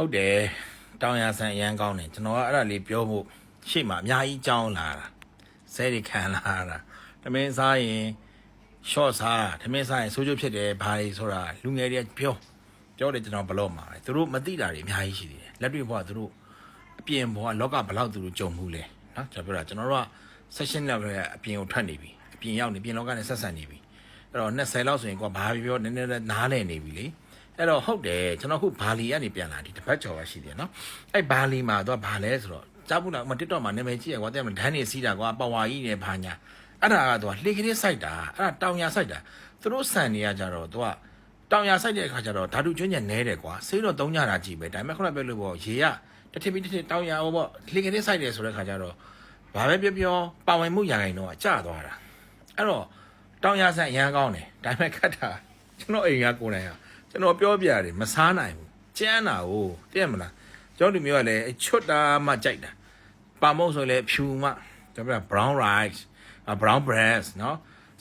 ဟုတ်တယ်တောင်ရဆန်အရန်ကောင်းတယ်ကျွန်တော်ကအဲ့ဒါလေးပြောဖို့ရှေ့မှာအများကြီးကြောင်းလာတာဆဲတွေခံလာတာတမင်းစားရင် short စားတမင်းစားရင်ဆိုးကျိုးဖြစ်တယ်ဘာတွေဆိုတာလူငယ်တွေကပြောပြောတယ်ကျွန်တော်ဘလို့မှာပဲသူတို့မသိတာတွေအများကြီးရှိသေးတယ်လက်တွေ့ဘဝသူတို့အပြင်ဘဝလောကဘလောက်သူတို့ကြုံမှုလဲနော်ကျွန်တော်ပြောတာကျွန်တော်တို့က session level ရဲ့အပြင်ကိုထွက်နေပြီအပြင်ရောက်နေပြင်လောကနဲ့ဆက်ဆံနေပြီအဲ့တော့20လောက်ဆိုရင်ကိုကဘာပြောနည်းနည်းလေးနားလည်နေပြီလေ အဲ့တော့ဟုတ်တယ်ကျွန်တော်ခုဘာလီကနေပြန်လာဒီတစ်ပတ်ကျော်ပါရှိတယ်နော်အဲ့ဘာလီမှာတော့ဘာလဲဆိုတော့ကြားဘူးလားမ TikTok မှာနာမည်ကြီးရကွာတဲ့မဒန်းနေစီးတာကွာပဝါကြီးနေဘာညာအဲ့ဒါကတော့လှေကလေးစိုက်တာအဲ့ဒါတောင်ရစိုက်တာသူတို့ဆန်နေရကြတော့သူကတောင်ရစိုက်တဲ့အခါကျတော့ဓာတုကျွန်းညံနဲတယ်ကွာဆေးတော့သုံးကြတာကြည့်ပဲဒါပေမဲ့ခုနပြောလို့ပေါ့ရေကတစ်ထစ်ပြီးတစ်ထစ်တောင်ရဟောပေါ့လှေကလေးစိုက်တယ်ဆိုတဲ့အခါကျတော့ဘာပဲပြောပြောပါဝင်မှုရဂိုင်တော့ကျသွားတာအဲ့တော့တောင်ရဆန်အရန်ကောင်းတယ်ဒါပေမဲ့ခတ်တာကျွန်တော်အိမ်ကကိုယ်တိုင်က ကျွန်တော်ပြောပြတယ်မစားနိုင်ဘူးကျန်းတာကိုသိရမလားကျွန်တော်ဒီမျိုးကလည်းချွတ်တာမှကြိုက်တာပါမုံဆိုလည်းဖြူမှကျွန်တော်ပြော brown rice brown breast เนาะ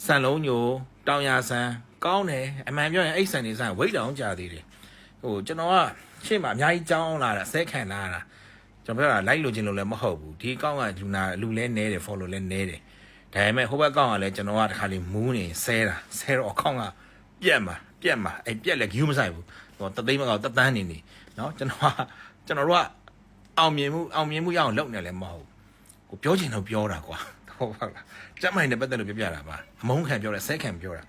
ဆန်လုံးညိုတောင်ရဆန်ကောင်းတယ်အမှန်ပြောရင်အဲ့ဆန်နေဆန်ဝိတ်တောင်ကြာသေးတယ်ဟိုကျွန်တော်ကရှေ့မှာအများကြီးကြောင်းလာတာဆဲခံလာတာကျွန်တော်ပြောတာလိုက်လို့ခြင်းလို့လည်းမဟုတ်ဘူးဒီကောင်းကလူနာလူလဲနဲတယ် follow လဲနဲတယ်ဒါပေမဲ့ဟိုဘက်ကောင်းကလည်းကျွန်တော်ကတခါလေးမူးနေဆဲတာဆဲတော့အကောင့်ကပြက်မှာ ပြက်မှာအဲ့ပြက်လည်း view မဆိုင်ဘူးဟိုတသိမ်းမကောက်တသန်းနေနေเนาะကျွန်တော်ကကျွန်တော်တို့ကအောင်မြင်မှုအောင်မြင်မှုရအောင်လုပ်နေလည်းမဟုတ်ဘူးကိုပြောချင်တော့ပြောတာကွာဟုတ်ပါလားစက်မိုင်းနဲ့ပတ်သက်လို့ပြောပြတာပါအမုန်းခံပြောတာဆဲခံပြောတာ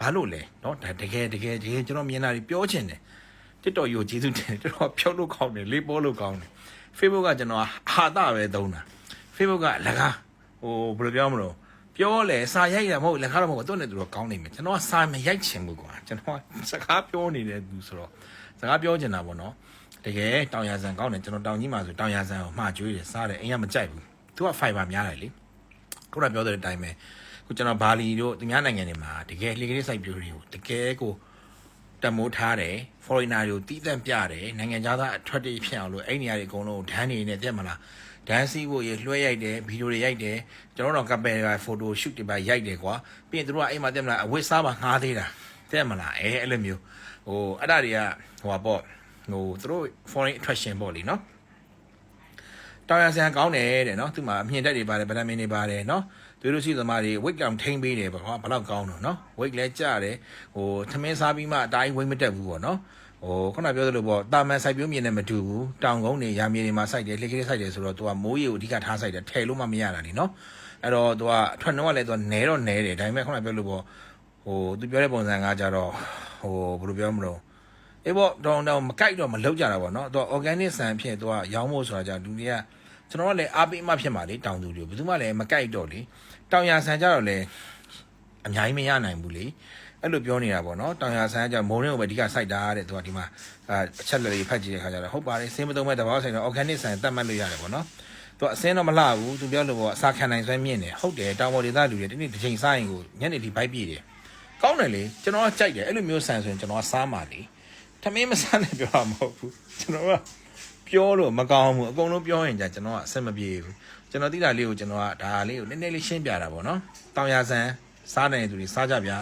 ဘာလို့လဲเนาะဒါတကယ်တကယ်တကယ်ကျွန်တော်မြင်တာတွေပြောချင်တယ် TikTok ကိုကျေးဇူးတင်တယ်ကျွန်တော်ဖြုတ်လို့ကောင်းတယ်လေးပေါ်လို့ကောင်းတယ် Facebook ကကျွန်တော်ဟာတာပဲသုံးတာ Facebook ကလကားဟိုဘယ်လိုပြောမလို့ ပြောလဲစာရိုက်တာမဟုတ်လက်ကားတော့မဟုတ်သူ့နဲ့သူတော့ကောင်းနေမယ်ကျွန်တော်ကစာမရိုက်ချင်ဘူးကွာကျွန်တော်ကစကားပြောနေတဲ့သူဆိုတော့စကားပြောချင်တာပေါ့နော်တကယ်တောင်ရဆန်ကောင်းတယ်ကျွန်တော်တောင်ကြီးမှာဆိုတောင်ရဆန်ကိုမှားကျွေးတယ်စားတယ်အိမ်ကမကြိုက်ဘူးသူက fiber များတယ်လေခုနပြောတဲ့အတိုင်းပဲခုကျွန်တော်ဘာလီတို့သူများနိုင်ငံတွေမှာတကယ်လေကလေးစိုက်ပျိုးတွေကိုတကယ်ကို တမိုးထားတယ် foreigner တွေကိုတီးတန့်ပြတယ်နိုင်ငံခြားသားအထွက်တွေဖြစ်အောင်လို့အဲ့နေရာတွေအကုန်လုံးဒန်းနေနေတက်မလားဒန်းစီဖို့ရေလွှဲရိုက်တယ်ဗီဒီယိုတွေရိုက်တယ်ကျွန်တော်တို့ကပယ်ရာဖိုတိုရှုတွေပါရိုက်တယ်ကွာပြီးရင်တို့ကအိမ်မှာတက်မလားအဝတ်စားပါငှားသေးတာတက်မလားအဲအဲ့လိုမျိုးဟိုအဲ့ဒါတွေကဟိုပါပေါ့ဟိုတို့ foreign attraction ပေါ့လीနော် တောင်ရဆန်ကောင်းတယ်တဲ့နော်သူ့မှာအမြင့်တက်တွေပါတယ်ဗလာမင်တွေပါတယ်နော်သူတို့ရှိသမားတွေ weight ကောင်ထိန်းပေးတယ်ပေါ့ဟာဘလောက်ကောင်းတော့နော် weight လဲကျတယ်ဟိုသမင်းစားပြီးမှအတိုင်း weight မတက်ဘူးပေါ့နော်ဟိုခုနပြောသလိုပေါ့တာမန်စိုက်ပြိုးမြင်နဲ့မတူဘူးတောင်ကုန်းတွေရာမြေတွေမှာစိုက်တယ်လှေကလေးစိုက်တယ်ဆိုတော့သူကမိုးရေကိုအဓိကထားစိုက်တယ်ထည့်လို့မှမရတာလीနော်အဲ့တော့သူကအထွက်နှုံးကလည်းသူကနဲတော့နဲတယ်ဒါပေမဲ့ခုနပြောလို့ပေါ့ဟိုသူပြောတဲ့ပုံစံကကြတော့ဟိုဘယ်လိုပြောမလို့ အေးပေါ့တောင်းတောင်းမကြိုက်တော့မလောက်ကြတာပေါ့နော်သူက organic ဆန်ဖြစ်သူကရောင်းဖို့ဆိုတာじゃလူတွေကကျွန်တော်ကလည်းအားပေးမှဖြစ်မှာလေတောင်သူတွေဘယ်သူမှလည်းမကြိုက်တော့လေတောင်ရဆန်ကြတော့လေအများကြီးမရနိုင်ဘူးလေအဲ့လိုပြောနေတာပေါ့နော်တောင်ရဆန်ကကြမုံရင်းကိုပဲအဓိကစိုက်တာတဲ့သူကဒီမှာအအချက်လက်တွေဖတ်ကြည့်တဲ့ခါကျတော့ဟုတ်ပါတယ်စင်းမသုံးမဲ့တဘာဆိုင်တော့ organic ဆန်တတ်မှတ်လို့ရတယ်ပေါ့နော်သူကအစင်းတော့မလှဘူးသူပြောလို့ပေါ့အစာခံနိုင်စွမ်းမြင့်တယ်ဟုတ်တယ်တောင်ပေါ်ဒေသလူတွေဒီနေ့တစ်ချိန်စားရင်ကိုညနေဒီဘိုက်ပြည့်တယ်ကောင်းတယ်လေကျွန်တော်ကကြိုက်တယ်အဲ့လိုမျိုးဆန်ဆိုရင်ကျွန်တော်ကစားမှာလေ ထမင်းမစားနဲ့ပြောတာမဟုတ်ဘူးကျွန်တော်ကပြောလို့မကောင်းဘူးအကုန်လုံးပြောရင်じゃကျွန်တော်ကအဆက်မပြေဘူးကျွန်တော်သိတာလေးကိုကျွန်တော်ကဒါလေးကိုနည်းနည်းလေးရှင်းပြတာပေါ့နော်တောင်ရဆန်စားနိုင်တဲ့သူတွေစားကြဗျာ